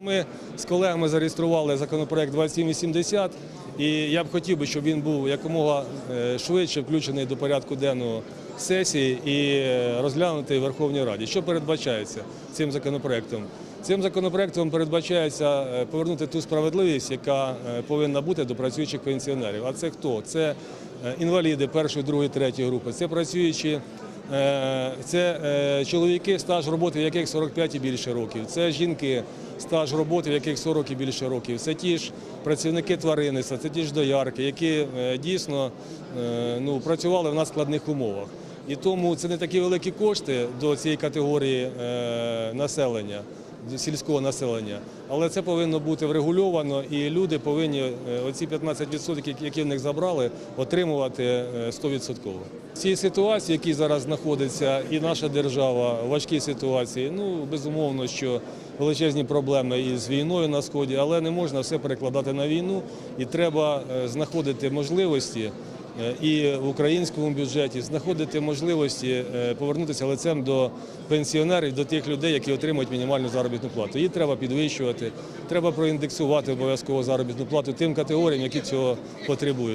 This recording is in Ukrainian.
Ми з колегами зареєстрували законопроект 2780, і я б хотів би, щоб він був якомога е, швидше включений до порядку денного сесії і е, розглянутий в Верховній Раді. Що передбачається цим законопроектом? Цим законопроектом передбачається е, повернути ту справедливість, яка повинна бути до працюючих пенсіонерів. А це хто? Це інваліди першої, другої, третьої групи, це працюючі. Е, Це е, чоловіки, стаж роботи, в яких 45 і більше років. Це жінки, стаж роботи, в яких 40 і більше років. Це ті ж працівники тваринництва, це ті ж доярки, які е, дійсно ну, працювали в надскладних умовах. І тому це не такі великі кошти до цієї категорії населення. Сільського населення, але це повинно бути врегульовано, і люди повинні е, оці 15%, які в них забрали, отримувати е, 100%. В цій ситуації, в якій зараз знаходиться і наша держава, в важкій ситуації, ну безумовно, що величезні проблеми із війною на сході, але не можна все перекладати на війну, і треба е, знаходити можливості. І в українському бюджеті знаходити можливості е, повернутися лицем до пенсіонерів, до тих людей, які отримують мінімальну заробітну плату. Її треба підвищувати, треба проіндексувати обов'язково заробітну плату тим категоріям, які цього потребують.